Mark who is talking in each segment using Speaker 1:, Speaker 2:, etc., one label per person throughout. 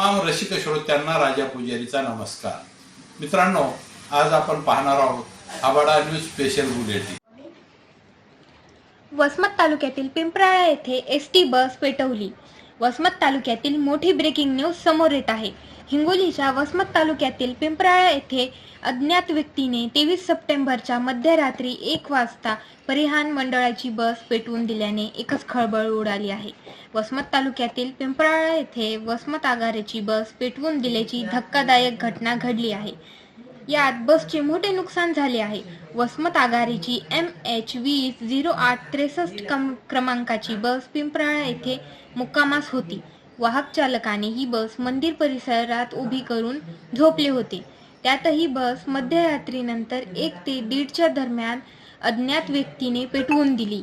Speaker 1: रसिक श्रोत्यांना राजा पुजारीचा नमस्कार. मित्रांनो आज आपण पाहणार आहोत आबाडा न्यूज स्पेशल बुलेटिन.
Speaker 2: वसमत तालुक्यातील पिंपराळा येथे एस टी बस पेटवली. वसमत तालुक्यातील मोठी ब्रेकिंग न्यूज समोर येत आहे. हिंगोलीच्या वसमत तालुक्यातील पिंपराळा येथे अज्ञात व्यक्तीने तेवीस सप्टेंबरच्या मध्यरात्री एक वाजता परिहान मंडळाची बस पेटवून दिल्याने एकच खळबळ उडाली आहे. वसमत तालुक्यातील पिंपराळा येथे वसमत आगाराची बस पेटवून दिल्याची धक्कादायक घटना घडली आहे. यात बसचे मोठे नुकसान झाले आहे. वसमत आघाडीची एम एच वीस झिरो आठ त्रेसष्ट क्रमांकाची बस पिंपराळा येथे मुक्कामास होती. वाहक चालकाने ही बस मंदिर परिसरात उभी करून झोपले होते. त्यातही बस मध्यरात्रीनंतर एक ते दीडच्या दरम्यान अज्ञात व्यक्तीने पेटवून दिली.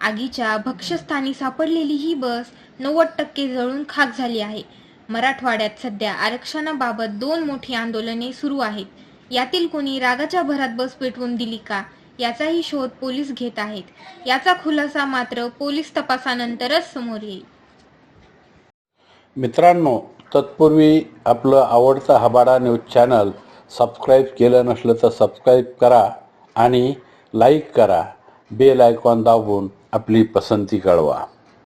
Speaker 2: आगीच्या भक्ष्यस्थानी सापडलेली ही बस नव्वद टक्के जळून खाक झाली आहे. मराठवाड्यात सध्या आरक्षणाबाबत दोन मोठी आंदोलने सुरू आहेत. यातील कोणी रागाच्या भरात बस पेटवून दिली का? याचाही शोध पोलीस घेत आहेत. याचा खुलासा मात्र पोलीस तपासानंतरच समोर येईल.
Speaker 3: मित्रांनो तत्पूर्वी आपलं आवडतं हबाडा न्यूज चॅनल सबस्क्राईब केलं नसलं तर सबस्क्राईब करा आणि लाईक करा. बेल आयकॉन दाबून आपली पसंती कळवा.